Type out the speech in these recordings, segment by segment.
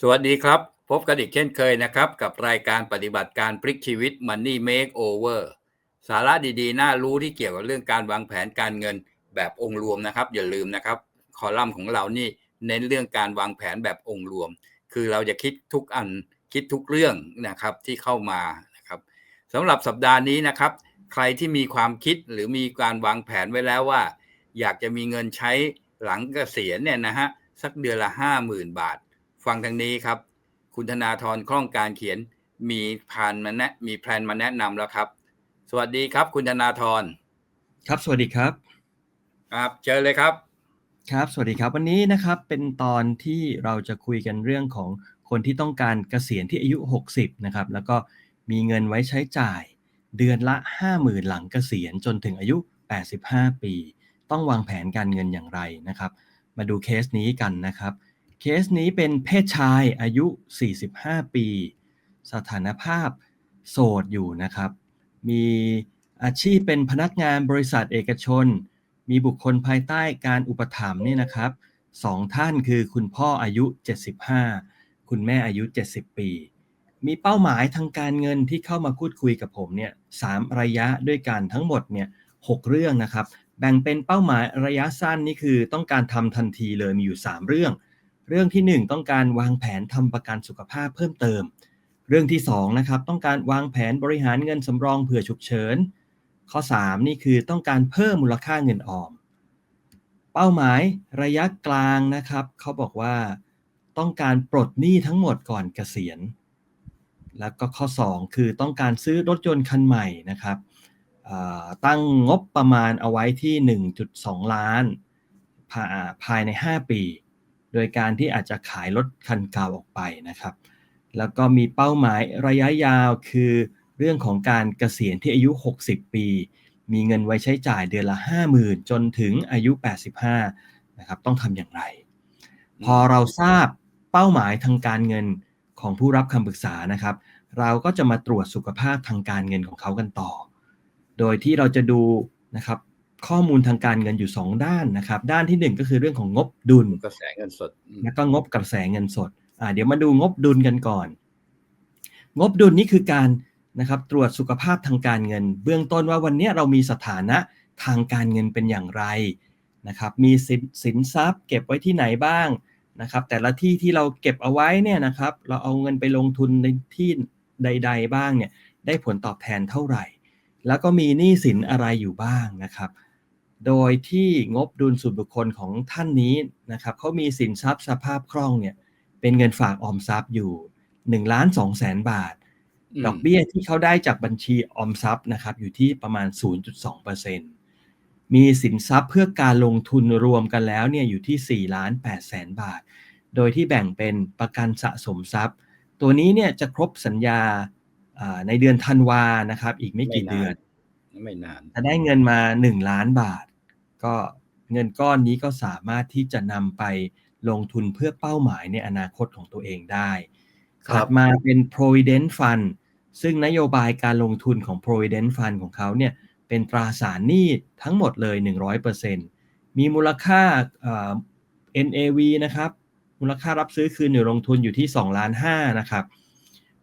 สวัสดีครับ พบกันอีกเช่นเคยนะครับ กับรายการปฏิบัติการพลิกชีวิต Money Makeover สาระดีๆ น่ารู้ที่เกี่ยวกับเรื่องการวางแผนการเงินแบบองค์รวมนะครับ อย่าลืมนะครับ คอลัมน์ของเรานี่เน้นเรื่องการวางแผนแบบองค์รวม คือเราจะคิดทุกอันคิดทุกเรื่องนะครับที่เข้ามานะครับสำหรับสัปดาห์นี้นะครับ ใครที่มีความคิดหรือมีการวางแผนไว้แล้วว่า อยากจะมีเงินใช้หลังเกษียณเนี่ยนะฮะสักเดือนละห้าหมื่นบาท ฟังทางนี้ครับ คุณธนาธรคล่องการเขียนมีพานมาแนะมีแพลนมาแนะนำแล้วครับ สวัสดีครับ คุณธนาธรครับสวัสดีครับครับเจอเลยครับ ครับสวัสดีครับวันนี้นะครับเป็นตอนที่เราจะคุยกันเรื่องของคนที่ต้องการเกษียณที่อายุ 60นะครับแล้วก็มีเงินไว้ใช้จ่าย เดือนละ 50,000 หลังเกษียณจนถึงอายุ 85 ปี ต้องวางแผนการเงินอย่างไรนะครับ มาดูเคสนี้กันนะครับ เคสนี้เป็นเพศชายอายุ 45 ปี สถานภาพโสดอยู่นะครับ มีอาชีพเป็นพนักงานบริษัทเอกชน มีบุคคลภายใต้การอุปถัมภ์นี่นะครับสองท่านคือคุณพ่ออายุ 75 คุณแม่อายุ 70 ปี มีเป้าหมายทางการเงินที่เข้ามาพูดคุยกับผมเนี่ยสามระยะด้วยกันทั้งหมดเนี่ยหกเรื่องนะครับ แบ่งเป็นเป้าหมายระยะสั้นนี่คือต้องการทำทันทีเลยมีอยู่ 3 เรื่อง เรื่องที่ 1 ต้องการวางแผนทำประกันสุขภาพเพิ่มเติม เรื่องที่2นะครับต้องการวางแผนบริหารเงินสำรองเผื่อฉุกเฉิน ข้อ 3 นี่คือต้องการเพิ่มมูลค่าเงินออม เป้าหมายระยะกลางนะครับเขาบอกว่าต้องการปลดหนี้ทั้งหมดก่อนเกษียณ แล้วก็ข้อ 2 คือต้องการซื้อรถยนต์คันใหม่นะครับตั้งงบประมาณเอาไว้ที่ 1.2 ล้านภายใน 5 ปี โดยการที่อาจจะขายรถคันเก่าออกไปนะครับ แล้วก็มีเป้าหมายระยะยาวคือเรื่องของการเกษียณที่อายุ 60 ปี มีเงินไว้ใช้จ่ายเดือนละ 50,000 จนถึงอายุ 85 นะครับ ต้องทำอย่างไร พอเราทราบเป้าหมายทางการเงินของผู้รับคำปรึกษานะครับ เราก็จะมาตรวจสุขภาพทางการเงินของเขากันต่อ โดยที่เราจะดูนะครับ ข้อมูลทางการเงินอยู่ 2 ด้านนะครับ ด้านที่ 1 ก็คือเรื่องของงบดุลกระแสเงินสด แล้วก็งบกระแสเงินสดอ่าเดี๋ยวมาดูงบดุลกันก่อน งบดุลนี่คือการนะครับตรวจสุขภาพทางการเงิน เบื้องต้นว่าวันนี้เรามีสถานะทางการเงินเป็นอย่างไรนะครับ มีสินสินทรัพย์ เก็บไว้ที่ไหนบ้างนะครับ แต่ละที่ที่เราเก็บเอาไว้เนี่ยนะครับ เราเอาเงินไปลงทุนในที่ใด ๆ บ้างเนี่ยได้ผลตอบแทนเท่าไหร่ แล้วก็มีหนี้สินอะไรอยู่บ้างนะครับ โดยที่งบดุลส่วนบุคคลของท่านนี้นะครับเขามีสินทรัพย์สภาพคล่องเนี่ยเป็นเงินฝากออมทรัพย์อยู่1ล้าน2แสนบาท ดอกเบี้ยที่เขาได้จากบัญชีออมทรัพย์นะครับอยู่ที่ประมาณ 0.2%มีสินทรัพย์เพื่อการลงทุนรวมกันแล้วเนี่ยอยู่ที่4ล้าน8แสนบาท โดยที่แบ่งเป็นประกันสะสมทรัพย์ ตัวนี้เนี่ยจะครบสัญญาในเดือนธันวานะครับอีกไม่กี่เดือนไม่นานจะได้เงินมา 1 ล้านบาท ก็เงินก้อนนี้ก็สามารถที่จะนำไปลงทุนเพื่อเป้าหมายในอนาคตของตัวเองได้ถัดมาเป็น provident fund ซึ่งนโยบายการลงทุนของ provident fund ของเขาเนี่ยเป็นตราสารหนี้ทั้งหมดเลย 100%มีมูลค่า NAV นะครับ มูลค่ารับซื้อคืนหรือลงทุนอยู่ที่2ล้าน5นะครับ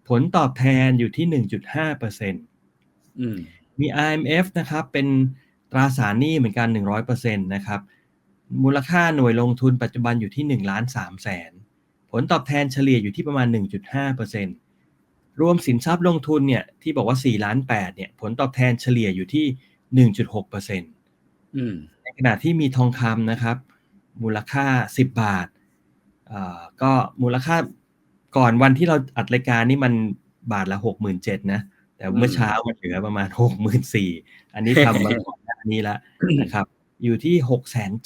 ผลตอบแทนอยู่ที่ 1.5%มี IMF นะครับ เป็น ตราสารหนี้เหมือนกัน 100%นะครับ มูลค่าหน่วยลงทุนปัจจุบันอยู่ที่1ล้าน3แสน ผลตอบแทนเฉลี่ยอยู่ที่ประมาณ 1.5%รวมสินทรัพย์ลงทุนเนี่ยที่บอกว่า4ล้าน8เนี่ยผลตอบแทนเฉลี่ยอยู่ที่ 1.6%ในขณะที่มีทองคำนะครับ มูลค่า 10 บาทก็มูลค่าก่อนวันที่เราอัดรายการนี่มันบาทละ67,000นะ แต่เมื่อเช้ามันเหลือประมาณ64,000อันนี้ทำมา อนหน้านี้แล้วนะครับ อยู่ที่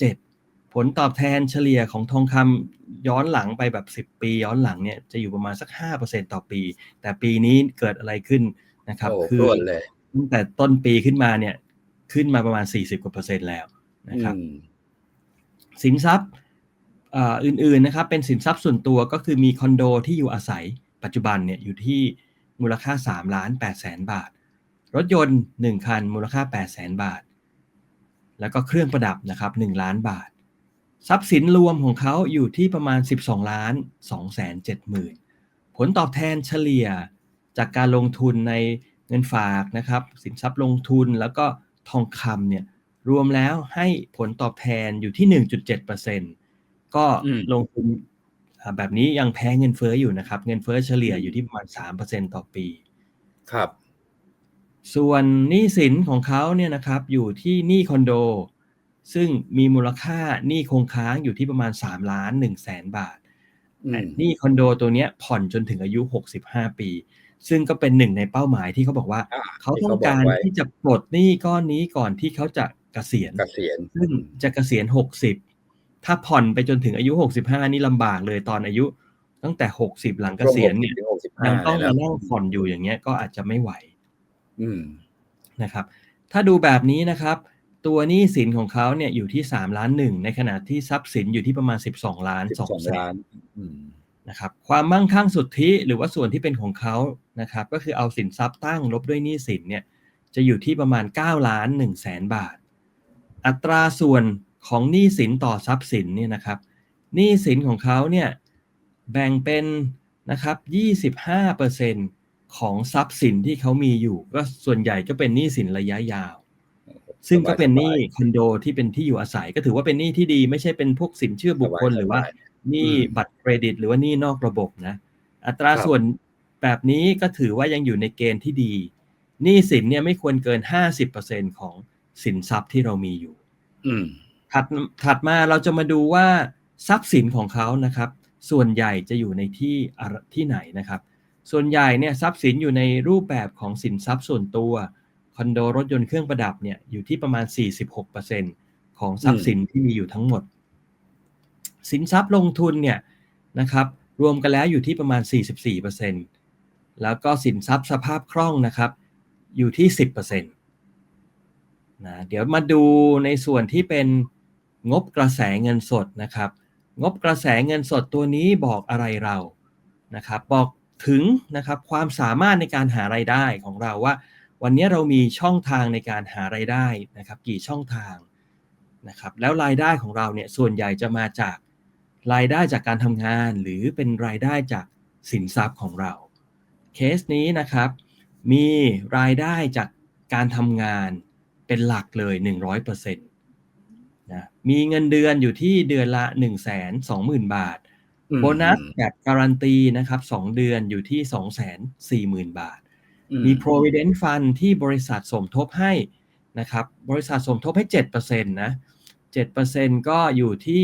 607,000ผลตอบแทนเฉลี่ยของทองคำย้อนหลังไปแบบ 10 ปี ย้อนหลังเนี่ยจะอยู่ประมาณสัก 5%ต่อปี แต่ปีนี้เกิดอะไรขึ้นนะครับ คือตั้งแต่ต้นปีขึ้นมาเนี่ย ขึ้นมาประมาณ 40กว่าเปอร์เซ็นต์แล้วนะครับ สินทรัพย์อื่นๆนะครับ เป็นสินทรัพย์ส่วนตัวก็คือมีคอนโดที่อยู่อาศัยปัจจุบันเนี่ยอยู่ที่มูลค่า3ล้าน8แสนบาท รถยนต์ 1 คันมูลค่า8แสนบาท แล้วก็เครื่องประดับนะครับ1ล้านบาท ทรัพย์สินรวมของเขาอยู่ที่ประมาณ 12ล้าน2แสน7หมื่นผลตอบแทนเฉลี่ยจากการลงทุนในเงินฝากนะครับ สินทรัพย์ลงทุนแล้วก็ทองคำเนี่ยรวมแล้วให้ผลตอบแทนอยู่ที่ 1.7%ก็อืมลงทุนแบบนี้ยังแพ้เงินเฟ้ออยู่นะครับ เงินเฟ้อเฉลี่ยอยู่ที่ประมาณ 3%ต่อปี ครับ ส่วนหนี้สินของเขาเนี่ยนะครับอยู่ที่หนี้คอนโด ซึ่งมีมูลค่าหนี้คงค้างอยู่ที่ประมาณ3ล้าน1แสนบาทอืมหนี้คอนโดตัวเนี้ยผ่อนจนถึงอายุ 65 ปี ซึ่งก็เป็นหนึ่งในเป้าหมายที่เขาบอกว่าอ่เขาต้องการที่เขบไว้ที่จะปลดหนี้ก้อนนี้ก่อนที่เขาจะเกษียณเกษียณซึ่งจะเกษียณ 60 ถ้าผ่อนไปจนถึงอายุ 65 นี่ลำบากเลยตอนอายุตั้งแต่ 60 หลังเกษียณเนี่ยช่วง60ยังต้อง65มาแล้วนั่งผ่อนอยู่อย่างเงี้ยก็อาจจะไม่ไหวอืม นะครับ ถ้าดูแบบนี้นะครับ ตัวหนี้สินของเขาเนี่ยอยู่ที่3ล้านหนึ่งในขณะที่ทรัพย์สินอยู่ที่ประมาณ12ล้าน2แส12ล้านนอืมนะครับความมั่งคั่งสุทธิหรือว่าส่วนที่เป็นของเขานะครับ ก็คือเอาสินทรัพย์ตั้งลบด้วยหนี้สินเนี่ยจะอยู่ที่ประมาณ9ล้าน1แสนบาท อัตราส่วนของหนี้สินต่อทรัพย์สินเนี่ยนะครับหนี้สินของเขาเนี่ยแบ่งเป็นนะครับ25% ของทรัพย์สินที่เขามีอยู่ ก็ส่วนใหญ่ก็เป็นหนี้สินระยะยาว ซึ่งก็เป็นหนี้คอนโดที่เป็นที่อยู่อาศัย ก็ถือว่าเป็นหนี้ที่ดีไม่ใช่เป็นพวกสินเชื่อบุคคลหรือว่าหนี้อืมบัตรเครดิต หรือว่าหนี้นอกระบบนะ อัตราครับส่วนแบบนี้ก็ถือว่ายังอยู่ในเกณฑ์ที่ดีหนี้สินเนี่ยไม่ควรเกิน50%ของสินทรัพย์ที่เรามีอยู่อืมถัดถัดมาเราจะมาดูว่าทรัพย์สินของเขานะครับ ส่วนใหญ่จะอยู่ในที่อะไรที่ไหนนะครับ ส่วนใหญ่เนี่ยทรัพย์สินอยู่ในรูปแบบของสินทรัพย์ส่วนตัวคอนโดรถยนต์เครื่องประดับเนี่ยอยู่ที่ประมาณ 46%ของทรัพย์สินที่มีอยู่ทั้งหมด สินทรัพย์ลงทุนเนี่ยนะครับรวมกันแล้วอยู่ที่ประมาณ 44%แล้วก็สินทรัพย์สภาพคล่องนะครับอยู่ที่ 10%นะเดี๋ยวมาดูในส่วนที่เป็นงบกระแสเงินสดนะครับ งบกระแสเงินสดตัวนี้บอกอะไรเรานะครับ บอก ถึงนะครับความสามารถในการหารายได้ของเราว่า วันนี้เรามีช่องทางในการหารายได้นะครับกี่ช่องทางนะครับแล้วรายได้ของเราเนี่ยส่วนใหญ่จะมาจากรายได้จากการทำงาน หรือเป็นรายได้จากสินทรัพย์ของเรา เคสนี้นะครับมีรายได้จากการทำงานเป็นหลักเลย 100%นะมีเงินเดือนอยู่ที่เดือนละ 1 2 0 0 0 0 บาทอืม โบนัสแบบการันตีนะครับ2เดือนอยู่ที่240,000บาทอืมี provident fund ที่บริษัทสมทบให้นะครับ บริษัทสมทบให้7%นะ7%ก็อยู่ที่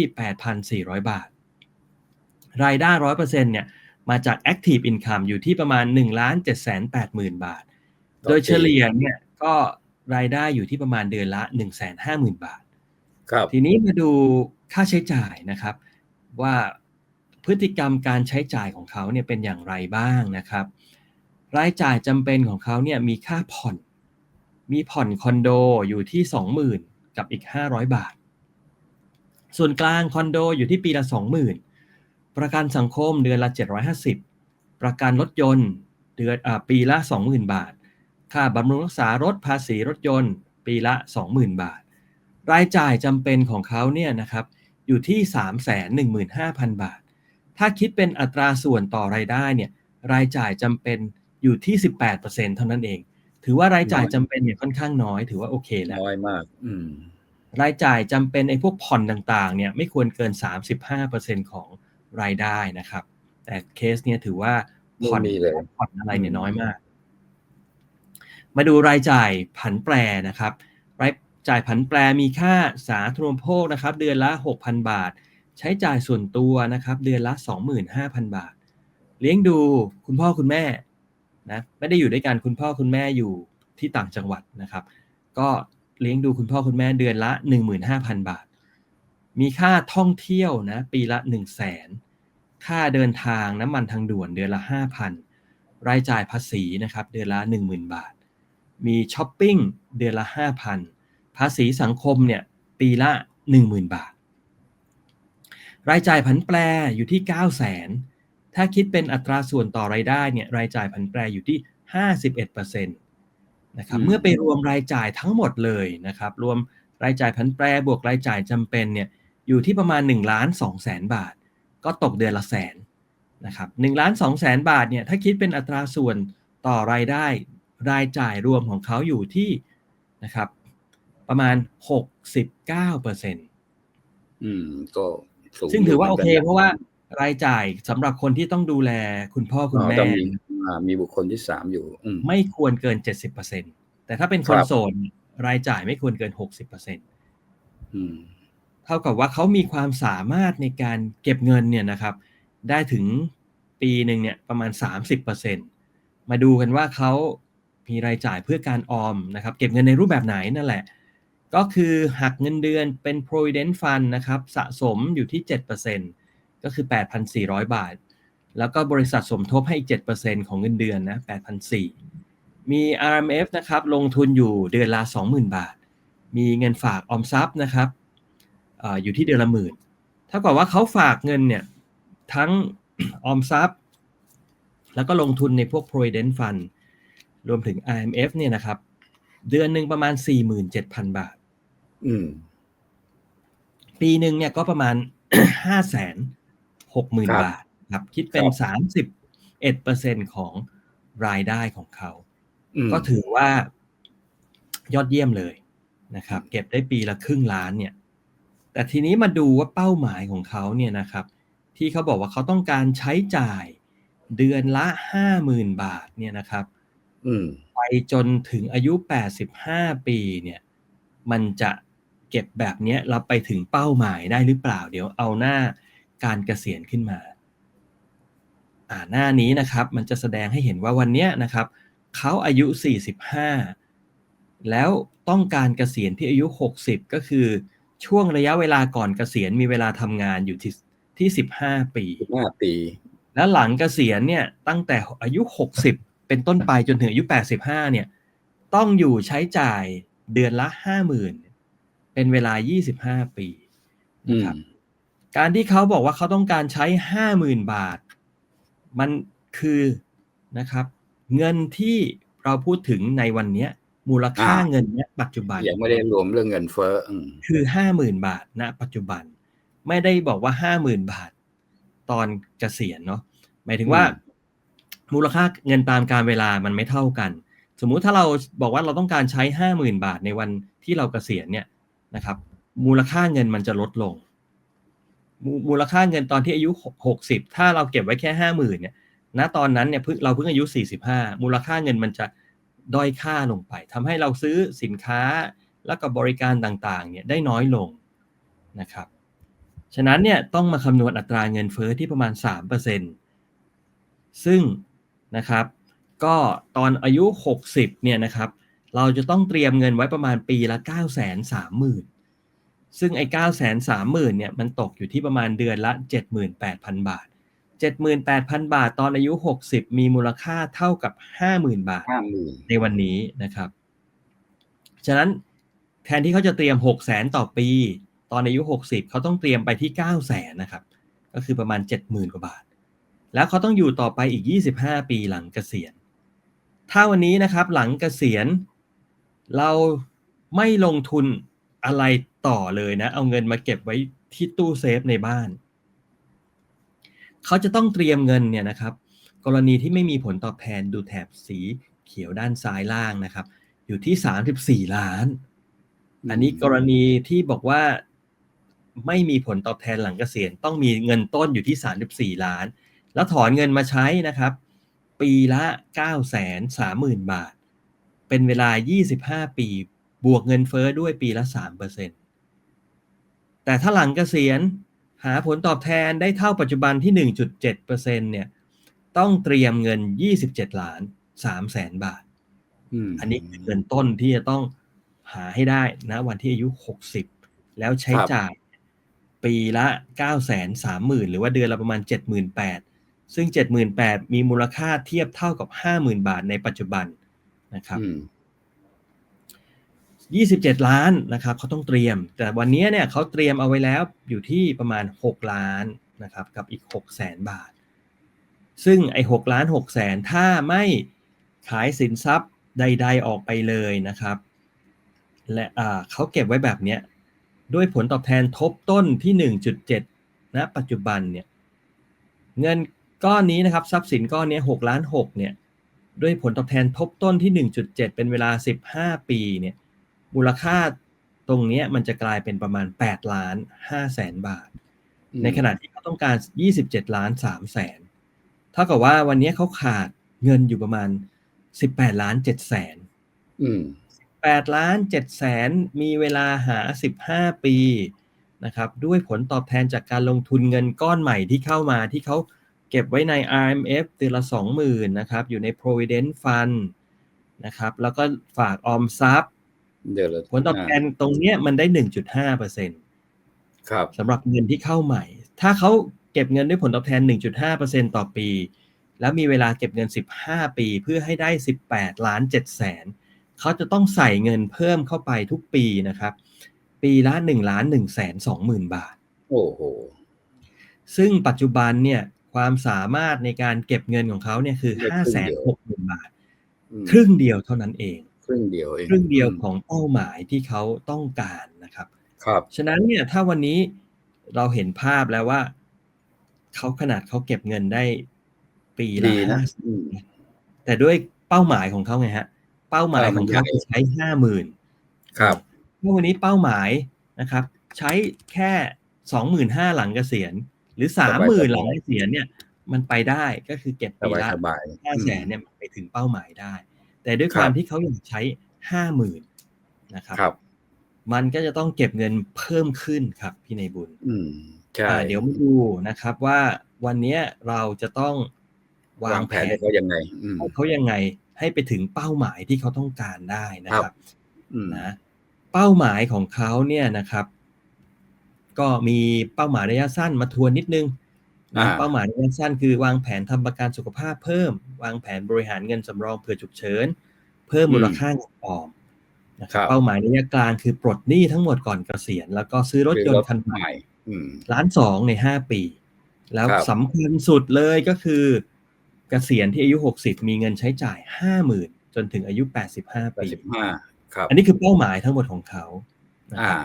8,400บาท รายได้100%เนี่ยมาจาก active income อยู่ที่ประมาณ1 780,000บาท โดยเฉลี่ยเนี่ยก็รายได้อยู่ที่ประมาณเดือนละ150,000บาท ครับ ทีนี้มาดูค่าใช้จ่ายนะครับว่า พฤติกรรมการใช้จ่ายของเขาเนี่ยเป็นอย่างไรบ้างนะครับ รายจ่ายจำเป็นของเขาเนี่ยมีค่าผ่อน มีผ่อนคอนโดอยู่ที่ 20,000 กับอีก 500 บาท ส่วนกลางคอนโดอยู่ที่ปีละ 20,000 ประกันสังคมเดือนละ 750 ประกันรถยนต์เดือนอปีละ 20,000 บาท ค่าบำรุงรักษารถภาษีรถยนต์ ปีละ 20,000 บาท รายจ่ายจำเป็นของเขาเนี่ยนะครับอยู่ที่ 315,000 บาท ถ้าคิดเป็นอัตราส่วนต่อรายได้เนี่ยรายจ่ายจำเป็นอยู่ที่ 18%เท่านั้นเอง ถือว่ารายจ่ายจำเป็นเนี่ยค่อนข้างน้อย ถือว่าโอเคแล้วน้อยมาก อืมรายจ่ายจำเป็นไอ้พวกผ่อนต่างๆ เนี่ยไม่ควรเกิน 35%ของรายได้นะครับ แต่เคสเนี่ยถือว่าผ่อนไม่มีเลยผ่อนอะไรเนี่ยอืมน้อยมาก มาดูรายจ่ายผันแปรนะครับ รายจ่ายผันแปรมีค่าสาธารณูปโภคนะครับ เดือนละ 6,000 บาท ใช้จ่ายส่วนตัวนะครับ เดือนละ 25,000 บาท เลี้ยงดูคุณพ่อคุณแม่นะไม่ได้อยู่ด้วยกันคุณพ่อคุณแม่อยู่ที่ต่างจังหวัดนะครับ ก็เลี้ยงดูคุณพ่อคุณแม่เดือนละ 15,000 บาท มีค่าท่องเที่ยวนะปีละ 1 0 0 0 0แสนค่าเดินทางน้ำมันทางด่วนเดือนละ 5,000 รายจ่ายภาษีนะครับเดือนละ 10,000 บาท มีช้อปปิ้งเดือนละ 5,000 ภาษีสังคมเนี่ยปีละ 10,000 บาท รายจ่ายผันแปรอยู่ที่ 9 0 0 0 0 0ถ้าคิดเป็นอัตราส่วนต่อรายได้เนี่ยรายจ่ายผันแปรอยู่ที่ 51%นะครับอืมเมื่อไปรวมรายจ่ายทั้งหมดเลยนะครับรวมรายจ่ายผันแปรบวกรายจ่ายจำเป็นเนี่ยอยู่ที่ประมาณ1ล้าน2แสนบาท ก็ตกเดือนละแสนนะครับ1ล้าน2แสนบาทเนี่ยถ้าคิดเป็นอัตราส่วนต่อรายได้รายจ่ายรวมของเขาอยู่ที่นะครับประมาณ 69เปอร์เซ็นต์อืมก็ สูงซึ่งถือว่าโอเคยู่หมืนกันนเพราะว่ารายจ่ายสำหรับคนที่ต้องดูแลคุณพ่อคุณอ๋อแม่ต้องมีอ่ามีบุคคลที่สามอยู่อืมไม่ควรเกิน70%แต่ถ้าเป็นคนครับโสดรายจ่ายไม่ควรเกิน60%อืมเท่ากับว่าเขามีความสามารถในการเก็บเงินเนี่ยนะครับ ได้ถึงปีหนึ่งเนี่ยประมาณ30%มาดูกันว่าเขามีรายจ่ายเพื่อการออมนะครับ เก็บเงินในรูปแบบไหนนั่นแหละ ก็คือหักเงินเดือนเป็น provident fund นะครับ สะสมอยู่ที่ 7%ก็คือ 8,400 บาท แล้วก็บริษัทสมทบให้อีก7%ของเงินเดือนนะ8,400 มี RMF นะครับ ลงทุนอยู่เดือนละ 20,000 บาท มีเงินฝากออมทรัพย์นะครับอออยู่ที่เดือนละหมื่นเท่ากับว่าเขาฝากเงินเนี่ย ทั้งออมทรัพย์ แล้วก็ลงทุนในพวก provident fund รวมถึง IMF เนี่ยนะครับ เดือนหนึ่งประมาณ 47,000 บาท อืม ปีหนึ่งเนี่ยก็ประมาณห้าแสนหกหมื่นครับบาทครับ คิดเป็นครับสามสิบเอ็ดเปอร์เซ็นของรายได้ของเขาอืมก็ถือว่ายอดเยี่ยมเลยนะครับ เก็บได้ปีละครึ่งล้านเนี่ย แต่ทีนี้มาดูว่าเป้าหมายของเขาเนี่ยนะครับ ที่เขาบอกว่าเขาต้องการใช้จ่ายเดือนละห้าหมื่นบาทเนี่ยนะครับอืมไปจนถึงอายุ85ปีเนี่ย มันจะ เก็บแบบเนี้ยเราไปถึงเป้าหมายได้หรือเปล่า เดี๋ยวเอาหน้าการเกษียณขึ้นมา อ่าหน้านี้นะครับมันจะแสดงให้เห็นว่าวันเนี้ยนะครับเขาอายุ 45 แล้วต้องการเกษียณที่อายุ 60 ก็คือช่วงระยะเวลาก่อนเกษียณมีเวลาทำงานอยู่ที่ที่ 15 ปีห้าปี แล้วหลังเกษียณเนี่ยตั้งแต่อายุ 60 เป็นต้นไปจนถึงอายุ 85 เนี่ยต้องอยู่ใช้จ่ายเดือนละ 50,000 เป็นเวลา 25 ปีอืนะมครับ การที่เขาบอกว่าเขาต้องการใช้ 50,000 บาท มันคือนะครับเงินที่เราพูดถึงในวันเนี้ยมูลค่าเงินเนี้ยปัจจุบันยังไม่ได้รวมเรื่องเงินเฟ้ออืมคือห้าหมื่นบาทณ ปัจจุบัน ไม่ได้บอกว่าห้าหมื่นบาท ตอนเกษียณเนาะหมายถึงว่า มูลค่าเงินตามการเวลามันไม่เท่ากัน สมมุติถ้าเราบอกว่าเราต้องการใช้ห้าหมื่นบาทในวันที่เราเกษียณเนี่ย นะครับ มูลค่าเงินมันจะลดลงมมูลค่าเงินตอนที่อายุหกสิบถ้าเราเก็บไว้แค่ห้าหมื่นเนี่ยณตอนนั้นเนี่ยเพิ่งเราเพิ่งอายุสี่สิบห้ามูลค่าเงินมันจะด้อยค่าลงไปทำให้เราซื้อสินค้าแล้วก็บบริการต่างๆเนี่ยได้น้อยลงนะครับ ฉะนั้นเนี่ยต้องมาคำนวณอัตราเงินเฟ้อที่ประมาณ 3%ซึ่งนะครับ ก็ตอนอายุ 60เนี่ยนะครับ เราจะต้องเตรียมเงินไว้ประมาณปีละ 9 3 0 0 0 0 ซึ่งไอ้9 3 0 0 0 0เนี่ยมันตกอยู่ที่ประมาณเดือนละ 78,000 บาท 78,000 บาทตอนอายุ 60 มีมูลค่าเท่ากับ 50,000 บาทห้าหมื่นในวันนี้นะครับ ฉะนั้นแทนที่เขาจะเตรียม 6 0 0 0 0 0 ต่อปี ตอนอายุ 60 เขาต้องเตรียมไปที่ 9 0 0 0 0 0นะครับ ก็คือประมาณ 70,000 กว่าบาท แล้วเขาต้องอยู่ต่อไปอีก 25 ปีหลังเกษียณ ถ้าวันนี้นะครับหลังเกษียณ เราไม่ลงทุนอะไรต่อเลยนะ เอาเงินมาเก็บไว้ที่ตู้เซฟในบ้าน เขาจะต้องเตรียมเงินเนี่ยนะครับ กรณีที่ไม่มีผลตอบแทนดูแถบสีเขียวด้านซ้ายล่างนะครับ อยู่ที่ 34 ล้าน อันนี้กรณีที่บอกว่าไม่มีผลตอบแทนหลังเกษียณต้องมีเงินต้นอยู่ที่ 34 ล้าน แล้วถอนเงินมาใช้นะครับ ปีละ 9 3 0 0 0 0 บาท เป็นเวลา 25 ปี บวกเงินเฟ้อด้วยปีละ 3%แต่ถ้าหลังเกษียณหาผลตอบแทนได้เท่าปัจจุบันที่ 1.7%เนี่ย ต้องเตรียมเงิน 27 ล้าน3แสนบาทมอันนี้คือเงินต้นที่จะต้องหาให้ได้นะวันที่อายุ 60 แล้วใช้ครับจ่ายปีละ9 3 0 0 0 0 หรือว่าเดือนละประมาณ 78,000ซึ่ง 78,000มีมูลค่าเทียบเท่ากับ 50,000 บาทในปัจจุบัน นะครับอืม27ล้านนะครับเขาต้องเตรียม แต่วันนี้เนี่ยเขาเตรียมเอาไว้แล้วอยู่ที่ประมาณ6ล้านนะครับกับอีก6แสนบาท ซึ่งไอ้6ล้าน6แสนถ้าไม่ขายสินทรัพย์ใด ๆออกไปเลยนะครับ และอ่าเขาเก็บไว้แบบเนี้ยด้วยผลตอบแทนทบต้นที่ 1.7ณปัจจุบันเนี่ยเงินก้อนนี้นะครับทรัพย์สินก้อนนี้6ล้าน6เนี่ย ด้วยผลตอบแทนทบต้นที่ 1.7 เป็นเวลา 15 ปีเนี่ยมูลค่าตรงเนี้ยมันจะกลายเป็นประมาณ 8 ล้าน5แสนบาท ในขณะที่เขาต้องการ 27 ล้าน3แสนเท่ากับว่าวันนี้เขาขาดเงินอยู่ประมาณ 18 ล้าน7แสนอืม8ล้าน7แสนมีเวลาหา 15 ปีนะครับด้วยผลตอบแทนจากการลงทุนเงินก้อนใหม่ที่เข้ามาที่เขา เก็บไว้ใน RMF เดือนละ 20,000นะครับ อยู่ใน Provident Fund นะครับ แล้วก็ฝากออมทรัพย์เดี๋ยวเราผลตอบแทนตรงเนี้ยมันได้ 1.5%ครับสำหรับเงินที่เข้าใหม่ ถ้าเขาเก็บเงินด้วยผลตอบแทน 1.5%ต่อปี แล้วมีเวลาเก็บเงิน 15 ปีเพื่อให้ได้ 18 ล้าน7แสนเขาจะต้องใส่เงินเพิ่มเข้าไปทุกปีนะครับ ปีละ1ล้าน1แสน2หมื่นบาท โอ้โหซึ่งปัจจุบันเนี่ย ความสามารถในการเก็บเงินของเขาเนี่ยคือได้5ครึ่แสงนเดียว6หมื่นบาทอืมครึ่งเดียวเท่านั้นเอง ครึ่งเดียวเอง ครึ่งเดียวของเป้าหมายที่เขาต้องการนะครับ ครับ ฉะนั้นเนี่ยถ้าวันนี้เราเห็นภาพแล้วว่าเขาขนาดเขาเก็บเงินได้ปีละดีนะห้าอืมแต่ด้วยเป้าหมายของเขาไงฮะ เป้าหมายเออขมัอนงใหญ่เขาคือใช้ห้าหมื่นครับเมื่อวันนี้เป้าหมายนะครับ ใช้แค่สองหมื่นห้าหลังเกษียณ หรือสามหมื่นหลังเกษียณเนี่ยมันไปได้ก็คือเก็บสปีบายละสบายห้าแสนเนี่ยมันไปถึงเป้าหมายได้ แต่ด้วยครับความที่เขาอยากใช้ห้าหมื่นนะครับครับ มันก็จะต้องเก็บเงินเพิ่มขึ้นครับพี่ในบุญอืมใช่อ่าเดี๋ยวมาดูนะครับว่าวันเนี้ยเราจะต้องวาวางงแผแผนนให้เขายังไงอืมให้เขายังไงให้ไปถึงเป้าหมายที่เขาต้องการได้นะคครัรับบอืมนะเป้าหมายของเขาเนี่ยนะครับ ก็มีเป้าหมายระยะสั้นมาทวนนิดนึงนะอ่าเป้าหมายระยะสั้นคือวางแผนทำประกันสุขภาพเพิ่ม วางแผนบริหารเงินสำรองเผื่อฉุกเฉิน เพิ่มมูลค่าเงินออมนะคครัรับบเป้าหมายระยะกลางคือปลดหนี้ทั้งหมดก่อนเกษียณ แล้วก็ซื้อรถยนต์คันใหม่อืมล้านสองในห้าปี แล้วครับสำคัญสุดเลยก็คือ เกษียณที่อายุ60มีเงินใช้จ่าย50,000จนถึงอายุ85แปดปีสิบห้าครับอันนี้คือเป้าหมายทั้งหมดของเขานะอ่าครับ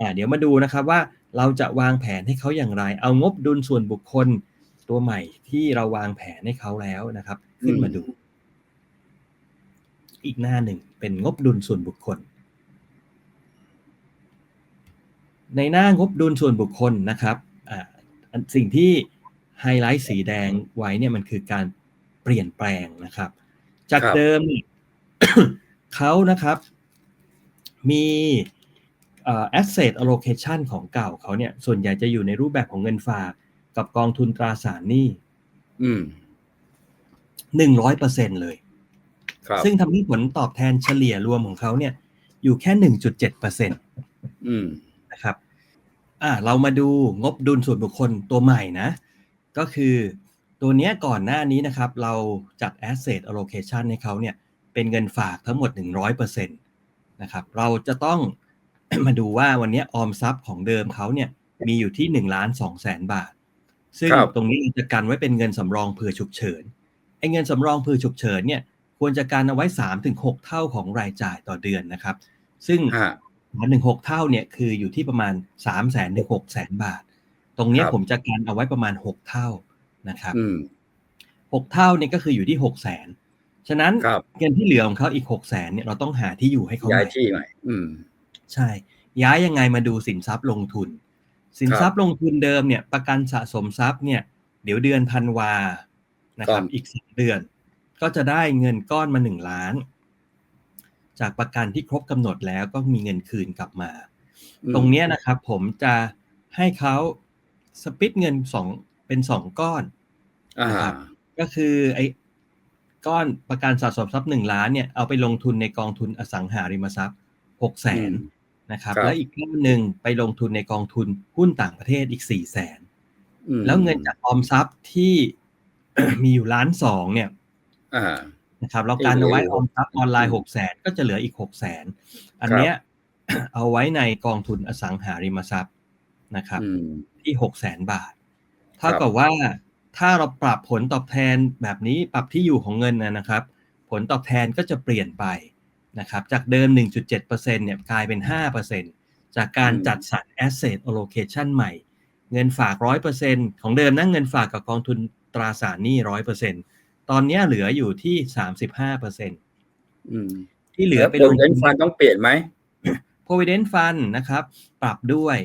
อ่า เดี๋ยวมาดูนะครับว่า เราจะวางแผนให้เขาอย่างไร เอางบดุลส่วนบุคคลตัวใหม่ที่เราวางแผนให้เขาแล้วนะครับ ขึ้นมาดู อีกหน้าหนึ่งเป็นงบดุลส่วนบุคคล ในหน้างบดุลส่วนบุคคลนะครับอ่าอันสิ่งที่ไฮไลท์สีแดงไว้เนี่ยมันคือการเปลี่ยนแปลงนะครับ จากครับเดิมเขานะครับ มีเอ่อ asset allocation ของเก่าเขาเนี่ย ส่วนใหญ่จะอยู่ในรูปแบบของเงินฝาก กับกองทุนตราสารหนี้อืมหนึ่งร้อยเปอร์เซ็นเลยครับซึ่งทำให้ผลตอบแทนเฉลี่ยรวมของเขาเนี่ย อยู่แค่หนึ่งจุดเจ็ดเปอร์เซ็นตอืมนะครับ อ่า เรามาดูงบดุลส่วนบุคคลตัวใหม่นะ ก็คือตัวเนี้ยก่อนหน้านี้นะครับ เราจัด asset allocation ให้เขาเนี่ย เป็นเงินฝากทั้งหมด100%นะครับ เราจะต้อง มาดูว่าวันเนี้ยออมทรัพย์ของเดิมเขาเนี่ยมีอยู่ที่1ล้าน2แสนบาท ซึ่งครับตรงนี้เราจะกันไว้เป็นเงินสำรองเผื่อฉุกเฉินไอ้เงินสำรองเผื่อฉุกเฉินเนี่ยควรจะการเอาไว้3-6เท่าของรายจ่ายต่อเดือนนะครับ ซึ่งฮะหนึ่งหกเท่าเนี่ยคืออยู่ที่ประมาณสามแสนถึงหกแสนบาท ตรงเนี้ยครับผมจะการเอาไว้ประมาณหกเท่านะครับอืมหกเท่าเนี่ยก็คืออยู่ที่หกแสนฉะนั้นครับเงินที่เหลือของเขาอีกหกแสนเนี่ยเราต้องหาที่อยู่ให้เขาย้ายใหม่ที่ใหม่อืม ใช่ ย้ายยังไงมาดูสินทรัพย์ลงทุน สินทรัพย์ลงทุนเดิมเนี่ยประกันสะสมทรัพย์เนี่ยเดี๋ยวเดือนธันวานะครับครับอีกสองเดือน ก็จะได้เงินก้อนมาหนึ่งล้าน จากประกันที่ครบกำหนดแล้วก็มีเงินคืนกลับมาอืมตรงเนี้ยนะครับ ผมจะให้เขาสปิตเงินสองเป็นสองก้อนอ่านะครับก็คือไอ้ก้อนประกันสะสมทรัพย์หนึ่งล้านเนี่ยเอาไปลงทุนในกองทุนอสังหาริมทรัพย์หกแสน นะครับครับแล้วอีกก้อนหนึ่งไปลงทุนในกองทุนหุ้นต่างประเทศอีกสี่แสนอืมแล้วเงินจากออมทรัพย์ที่มีอยู่ล้านสองเนี่ยอ่านะครับเราการเอาไว้เหลือออมทรัพย์ออนไลน์อืมหกแสนก็จะเหลืออีกหกแสนอันเนี้ยเอาไว้ในกองทุนอสังหาริมทรัพย์นะครับอืมที่หกแสนบาทเท่าครับกับว่าถ้าเราปรับผลตอบแทนแบบนี้ปรับที่อยู่ของเงินนะนะครับ ผลตอบแทนก็จะเปลี่ยนไป นะครับจากเดิม 1.7%เนี่ยกลายเป็น 5%จากการอืมจัดสรร asset allocation ใหม่ เงินฝาก 100%ของเดิมนะเงินฝากกับกองทุนตราสารหนี้ 100%ตอนเนี้ยเหลืออยู่ที่ 35%อืมที่เหลือไปลลงงทุทุนนฟันต้องเปลี่ยนไหม provident fund นะครับ ปรับด้วย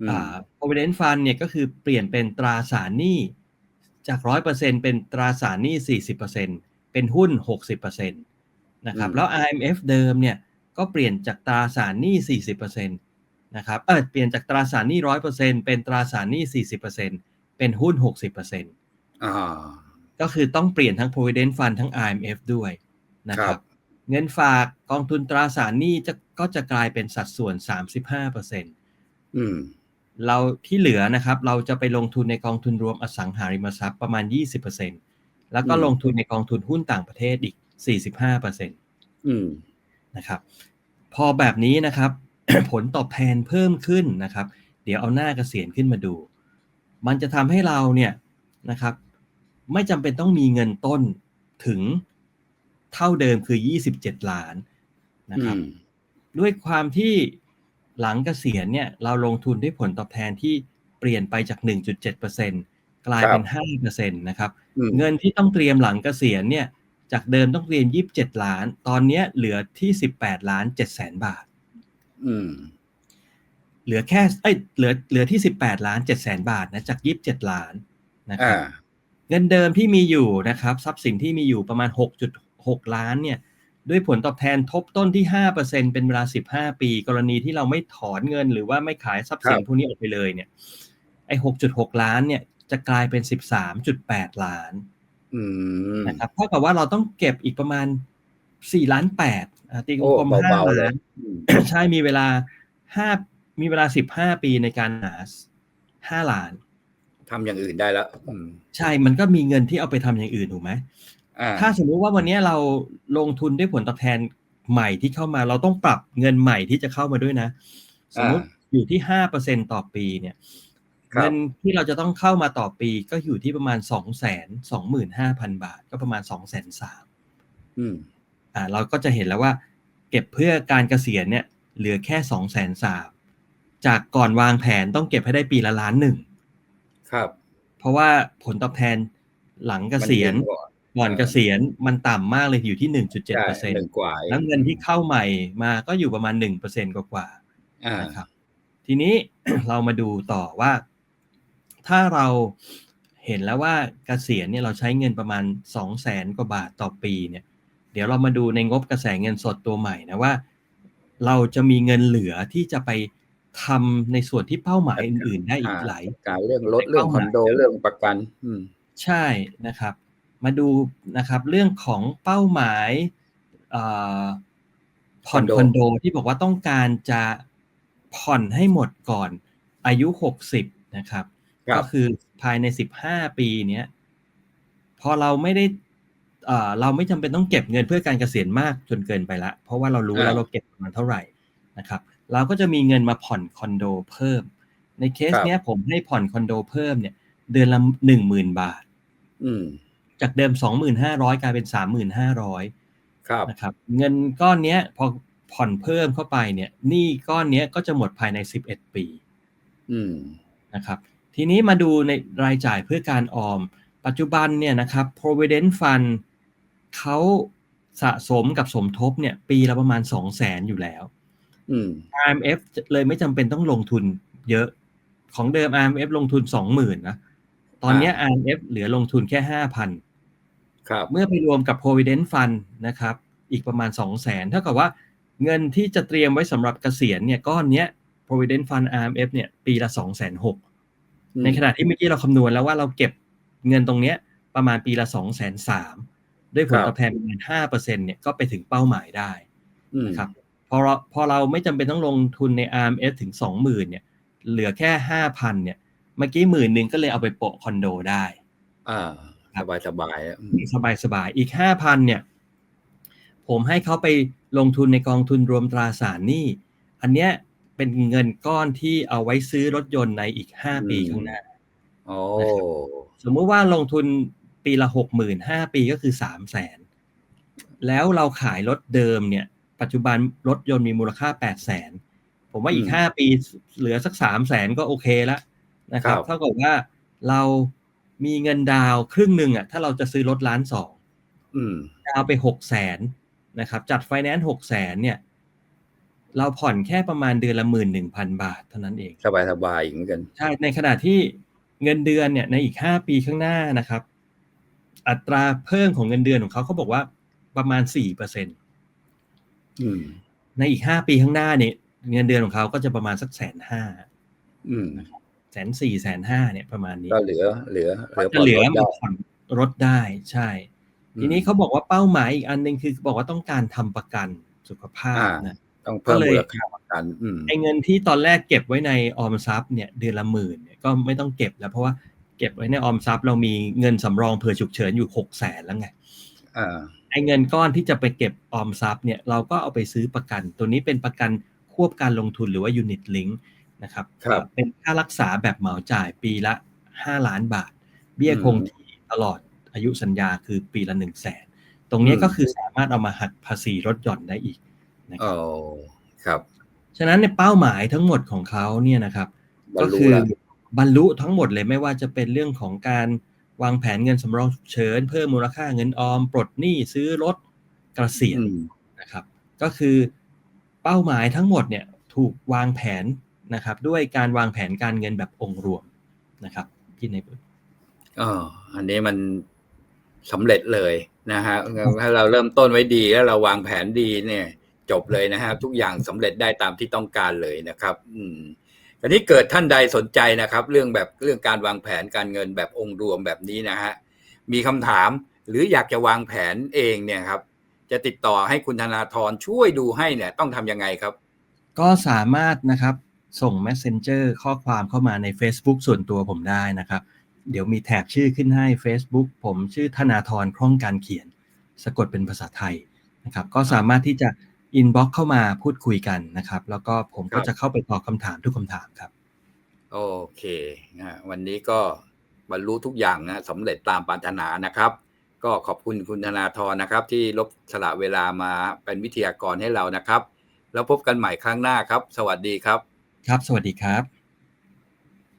อืมอ่า provident fund เนี่ยก็คือเปลี่ยนเป็นตราสารหนี้จาก 100%เป็นตราสารหนี้ 40%เป็นหุ้น 60% นะครับแล้ว IMF เดิมเนี่ยก็เปลี่ยนจากตราสารหนี้ 40%นะครับเออเปลี่ยนจากตราสารหนี้ 100%เป็นตราสารหนี้ 40%เป็นหุ้น 60%อ่าก็คือต้องเปลี่ยนทั้ง provident fund ทั้ง IMF ด้วยนะคครัรับบเงินฝากกองทุนตราสารหนี้จะก็จะกลายเป็นสัดส่วน 35%อืมเราที่เหลือนะครับ เราจะไปลงทุนในกองทุนรวมอสังหาริมทรัพย์ประมาณ 20%แล้วก็อืมลงทุนในกองทุนหุ้นต่างประเทศอีก 45%อืมนะครับ พอแบบนี้นะครับ ผลตอบแทนเพิ่มขึ้นนะครับ เดี๋ยวเอาหน้าเกษียณขึ้นมาดู มันจะทำให้เราเนี่ยนะครับ ไม่จำเป็นต้องมีเงินต้นถึงเท่าเดิมคือ 27 ล้านนะครับอืมด้วยความที่หลังเกษียณเนี่ย เราลงทุนด้วยผลตอบแทนที่เปลี่ยนไปจาก 1.7%กลายเป็น5%นะครับอืมเงินที่ต้องเตรียมหลังเกษียณเนี่ย จากเดิมต้องเตรียม27ล้าน ตอนเนี้ยเหลือที่18ล้าน7แสนบาท อืม เหลือแค่เอ้ยเหลือเหลือที่18ล้าน7แสนบาทนะจาก27ล้านนะคอ่ารับเงินเดิมที่มีอยู่นะครับ ทรัพย์สินที่มีอยู่ประมาณ6.6ล้านเนี่ย ด้วยผลตอบแทนทบต้นที่5%เป็นเวลา15ปี กรณีที่เราไม่ถอนเงิน หรือว่าไม่ขายทรัพย์สินครับพวกนี้ออกไปเลยเนี่ยไอ้6.6ล้านเนี่ยจะกลายเป็น13.8ล้านอืมนะครับเท่ากับว่าเราต้องเก็บอีกประมาณ4ล้าน8อะตีกโอ้ลมๆห้าเบาๆเลยล้านอืมใช่มีเวลา5มีเวลา15ปีในการหา5ล้านทำอย่างอื่นได้แล้วอืมใช่มันก็มีเงินที่เอาไปทำอย่างอื่นถูกไหมอ่าถ้าสมมุติว่าวันนี้เราลงทุนด้วยผลตอบแทนใหม่ที่เข้ามา เราต้องปรับเงินใหม่ที่จะเข้ามาด้วยนะ สมมติอยู่ที่ห้าเปอร์เซ็นต่อปีเนี่ยครับ เงินที่เราจะต้องเข้ามาต่อปีก็อยู่ที่ประมาณสองแสนสองหมื่นห้าพันบาท ก็ประมาณสองแสนสามอืมอ่า เราก็จะเห็นแล้วว่า เก็บเพื่อการเกษียณเนี่ย เหลือแค่สองแสนสามจากก่อนวางแผนต้องเก็บให้ได้ปีละล้านหนึ่งครับ เพราะว่าผลตอบแทนหลังเกษียณมันดีกว่าก่อนเกษียณมันต่ำมากเลยอยู่ที่หนึ่งจุดเจ็ดใช่เปอร์เซ็นหต์นึ่งกว่าแล้วเงินที่เข้าใหม่มาก็อยู่ประมาณหนึ่งเปอร์เซ็นกว่าอ่าๆนะครับทีนี้เรามาดูต่อว่า ถ้าเราเห็นแล้วว่าเกษียณเนี่ยเราใช้เงินประมาณสองแสนกว่าบาทต่อปีเนี่ยเดี๋ยวเรามาดูในงบกระแสเงินสดตัวใหม่นะว่า เราจะมีเงินเหลือที่จะไปทำในส่วนที่เป้าหมายอื่น ๆ ได้อีกอ่าหลายการเรื่องรถเรื่องคอนโดเรื่องประกันอืมใช่นะครับ มาดูนะครับเรื่องของเป้าหมายเอ่อผ่อนคคออนนโดโดที่บอกว่าต้องการจะผ่อนให้หมดก่อนอายุ 60 นะครับครั ก็บคือภายใน15ปีเนี้ยพอเราไม่ได้เอ่อเราไม่จำเป็นต้องเก็บเงินเพื่อการเกษียณมากจนเกินไปละ เพราะว่าเรารู้แล้วเราเก็บประมาณเท่าไหร่นะครับ เราก็จะมีเงินมาผ่อนคอนโดเพิ่ม ในเคสเนี้ยผมให้ผ่อนคอนโดเพิ่มเนี่ย เดือนละหนึ่งหมื่นบาทอืมจากเดิม2,500กลายเป็น3,500ครับนะครับ เงินก้อนเนี้ยพอผ่อนเพิ่มเข้าไปเนี่ยหนี้ก้อนเนี้ยก็จะหมดภายใน11ปีอืมนะครับ ทีนี้มาดูในรายจ่ายเพื่อการออม ปัจจุบันเนี่ยนะครับ provident fund เขาสะสมกับสมทบเนี่ยปีละประมาณ2 0 0แสนอยู่แล้วอืม IMF เลยไม่จำเป็นต้องลงทุนเยอะของเดิม IMF ลงทุน20,000นะ ตอนเนี้ย IMF เหลือลงทุนแค่5,000ครับเมื่อไปรวมกับ provident fund นะครับ อีกประมาณ2 0 0แสนเท่ากับว่าเงินที่จะเตรียมไว้สำหรับเกษียณเนี่ยก้อนเนี้ย provident fund RMF เนี่ยปีละ2 6 0 0 0อืม ในขณะที่เมื่อกี้เราคำนวณแล้วว่าเราเก็บเงินตรงเนี้ยประมาณปีละ2 3 0 0 0ด้วยผลตอบแทนประมาณ5%เนี่ยก็ไปถึงเป้าหมายได้อืมนะครับพอเราพอเราไม่จำเป็นต้องลงทุนใน RMF ถึง20,000เนี่ย เหลือแค่5,000เนี่ย เมื่อกี้หมื่นหนึ่งก็เลยเอาไปโปะคอนโดได้ อ่าครัสบบายสบายๆอะอืมสบายสบายๆอีกห้าพันเนี่ย ผมให้เขาไปลงทุนในกองทุนรวมตราสารหนี้ อันเนี้ย เป็นเงินก้อนที่เอาไว้ซื้อรถยนต์ในอีกห้าปีข้างหน้าโอ้สมมุติว่าลงทุนปีละหกหมื่นห้าปีก็คือสามแสนแล้วเราขายรถเดิมเนี่ย ปัจจุบันรถยนต์มีมูลค่าแปดแสนผมว่าอีกอืมห้าปีเหลือสักสามแสนก็โอเคแล้วนะครับครับเท่ากับว่าเรามีเงินดาวน์ครึ่งหนึ่งอะถ้าเราจะซื้อรถล้านสองอืมดาวน์ไปหกแสนนะครับ จัดไฟแนนซ์หกแสนเนี่ย เราผ่อนแค่ประมาณเดือนละหมื่นหนึ่งพันบาทเท่านั้นเอง สบายสบายๆอีกเหมือนกัน ใช่ ในขณะที่เงินเดือนเนี่ยในอีกห้าปีข้างหน้านะครับ อัตราเพิ่มของเงินเดือนของเขาเขาบอกว่าประมาณสี่เปอร์เซ็นอืมในอีกห้าปีข้างหน้าเนี่ยเงินเดือนของเขาก็จะประมาณสักแสนห้าอืมแสนสี่แสนห้าเนี่ยประมาณนี้ ก็เหลือ เหลือเหลือจะเหลือผ่นรถมาได้ผ่อนรถได้ใช่อืมทีนี้เขาบอกว่าเป้าหมายอีกอันหนึ่งคือบอกว่าต้องการทำประกันสุขภาพอ่านะ ต้องเพิ่มก็เลยมูลค่าประกันอืมไอ้เงินที่ตอนแรกเก็บไว้ในออมทรัพย์เนี่ยเดือนละหมื่นเนี่ยก็ไม่ต้องเก็บแล้วเพราะว่าเก็บไว้ในออมทรัพย์เรามีเงินสำรองเผื่อฉุกเฉินอยู่หกแสนแล้วไงอ่าไอ้เงินก้อนที่จะไปเก็บออมทรัพย์เนี่ยเราก็เอาไปซื้อประกัน ตัวนี้เป็นประกันควบการลงทุนหรือว่า unit link นะครับครับเป็นค่ารักษาแบบเหมาจ่ายปีละ5ล้านบาท เบี้ยอืมคงที่ตลอดอายุสัญญาคือปีละ1 0 0 0 0แสนตรงนี้อืมก็คือสามารถเอามาหักภาษีรถหย่อนได้อีก นะคโอ้รับครับ ฉะนั้นในเป้าหมายทั้งหมดของเขาเนี่ยนะครับบรก็รลุคือแล้วบรรลุทั้งหมดเลยไม่ว่าจะเป็นเรื่องของการวางแผนเงินสำรองฉุกเฉินเพิ่มมูลค่าเงินออม ปลดหนี้ซื้อรถเกษียณอืมนะครับ ก็คือเป้าหมายทั้งหมดเนี่ยถูกวางแผนนะครับ ด้วยการวางแผนการเงินแบบองค์รวมนะครับพี่ในบุญอ๋ออันนี้มันสำเร็จเลยนะฮะถ้าเราเริ่มต้นไว้ดีแล้วเราวางแผนดีเนี่ย จบเลยนะฮะทุกอย่างสำเร็จได้ตามที่ต้องการเลยนะครับ อืมทีนี้เกิดท่านใดสนใจนะครับ เรื่องแบบเรื่องการวางแผนการเงินแบบองค์รวมแบบนี้นะฮะมีคำถามหรืออยากจะวางแผนเองเนี่ยครับ จะติดต่อให้คุณธนาธรช่วยดูให้เนี่ย ต้องทำยังไงครับ ก็สามารถนะครับส่ง Messenger ข้อความเข้ามาใน Facebook ส่วนตัวผมได้นะครับ เดี๋ยวมีแท็กชื่อขึ้นให้ Facebook ผมชื่อธนาธรคล่องการเขียน สะกดเป็นภาษาไทยนะครับ ก็สามารถที่จะ inbox เข้ามาพูดคุยกันนะครับ แล้วก็ผมก็ครับจะเข้าไปตอบคำถามทุกคำถามครับ โอเคนะวันนี้ก็บรรลุทุกอย่างนะสำเร็จตามปรารถนานะครับ ก็ขอบคุณคุณธนาธรนะครับ ที่ลบสละเวลามาเป็นวิทยากรให้เรานะครับ แล้วพบกันใหม่ครั้งหน้าครับ สวัสดีครับ ครับ สวัสดีครับ